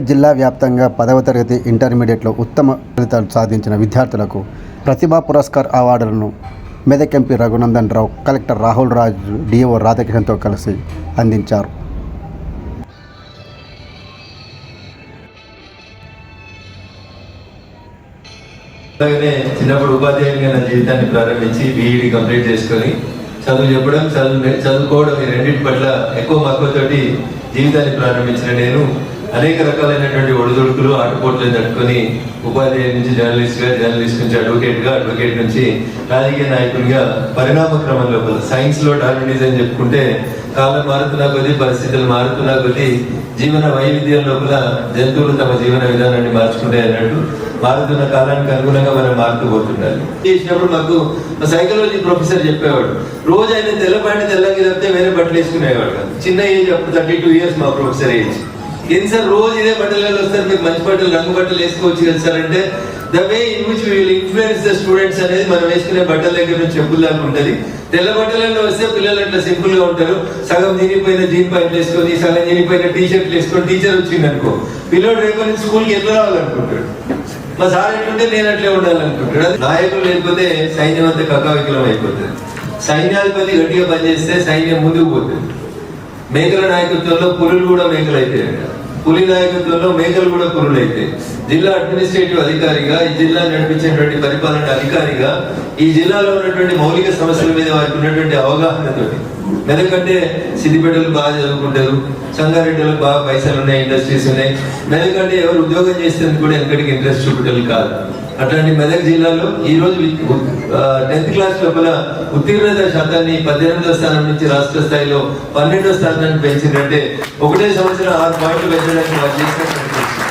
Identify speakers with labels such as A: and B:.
A: జిల్లా వ్యాప్తంగా పదవ తరగతి ఇంటర్మీడియట్లో ఉత్తమ ఫలితాలు సాధించిన విద్యార్థులకు ప్రతిభా పురస్కార్ అవార్డులను Medak MP Raghunandan Rao collector Rahul Raju DO రాధాకృష్ణతో కలిసి అందించారు.
B: అలాగనే చిన్నప్పుడు ఉపాధ్యాయునిగా నా జీవితాన్ని ప్రారంభించి బీఈడి కంప్లీట్ చేసుకొని చదువు చెప్పడం చదువు చదువుకోవడం ఈ రెండింటి పట్ల ఎక్కువ మక్కువతోటి జీవితాన్ని ప్రారంభించిన నేను అనేక రకాలైనటువంటి ఒడిదుడుకులు ఆటపోట్లు తట్టుకొని ఉపాధ్యాయుల నుంచి జర్నలిస్ట్గా జర్నలిస్ట్ నుంచి అడ్వకేట్గా అడ్వకేట్ నుంచి రాజకీయ నాయకునిగా పరిణామ క్రమం లోపల సైన్స్లో డార్వినిజం చెప్పుకుంటే కాలం మారుతున్న కొద్దీ పరిస్థితులు మారుతున్న కొద్దీ జీవన వైవిధ్యం లోపల జంతువులు తమ జీవన విధానాన్ని మార్చుకుంటాయి అన్నట్టు మారుతున్న కాలానికి అనుగుణంగా మనం మారుతూ పోతుండాలి చేసినప్పుడు మాకు మా సైకాలజీ ప్రొఫెసర్ చెప్పేవాడు రోజు ఆయన తెల్ల తెల్లకి తప్పితే వేరే బట్టలు వేసుకునేవాడు కాదు. చిన్న ఏజ్ అప్పుడు థర్టీ టూ ఇయర్స్ మా ప్రొఫెసర్ ఏజ్. ఏంటి సార్ రోజు ఇదే బట్టలలో వస్తారు మీకు మంచి బట్టలు రంగు బట్టలు వేసుకోవచ్చు కదా సార్ అంటే the way in which will influence the students అనేది మనం వేసుకునే బట్టల దగ్గర నుంచి చెప్పుల దాకా ఉంటది. తెల్ల బట్టలలో వస్తే పిల్లలు అట్లా సింపుల్గా ఉంటారు. సగం దీనిపోయిన జీన్ ప్యాంట్లు వేసుకొని సగం దీనిపోయిన టీ షర్ట్లు వేసుకొని టీచర్ వచ్చింది అనుకో పిల్లడు రేపు నుంచి స్కూల్కి ఎట్లా రావాలనుకుంటాడు? మా సార్ ఎట్లుంటే నేను అట్లే ఉండాలనుకుంటాడు. నాయకులు లేకపోతే సైన్యం అంతా కకావికలం అయిపోతుంది. సైన్యాధిపతి గట్టిగా పనిచేస్తే సైన్యం ముందుకు పోతుంది. మేకల నాయకత్వంలో పులులు కూడా మేకలైతే. పులి నాయకత్వంలో మేకలు కూడా పురులైతే జిల్లా అడ్మినిస్ట్రేటివ్ అధికారిగా ఈ జిల్లా నడిపించేటువంటి పరిపాలన అధికారిగా ఈ జిల్లాలో ఉన్నటువంటి మౌలిక సమస్యల మీద వారికి ఉన్నటువంటి అవగాహనతో మెదకంటే సిద్దిపేటలు బాగా చదువుకుంటారు సంగారెడ్డిలో బాగా పైసలు ఉన్నాయి ఇండస్ట్రీస్ ఉన్నాయి. మెదకంటే ఎవరు ఉద్యోగం చేసేందుకు కూడా ఎక్కడికి ఇంట్రెస్ట్ చూపటలు కాదు. అట్లాంటి మెదక్ జిల్లాలో ఈ రోజు టెన్త్ క్లాస్ లోపల ఉత్తీర్ణత శాతాన్ని పద్దెనిమిదో స్థానం నుంచి రాష్ట్ర స్థాయిలో పన్నెండో స్థానాన్ని పెంచిందంటే ఒకటే సంవత్సరం ఆరు పాయింట్లు పెంచడానికి వారు చేసినటువంటి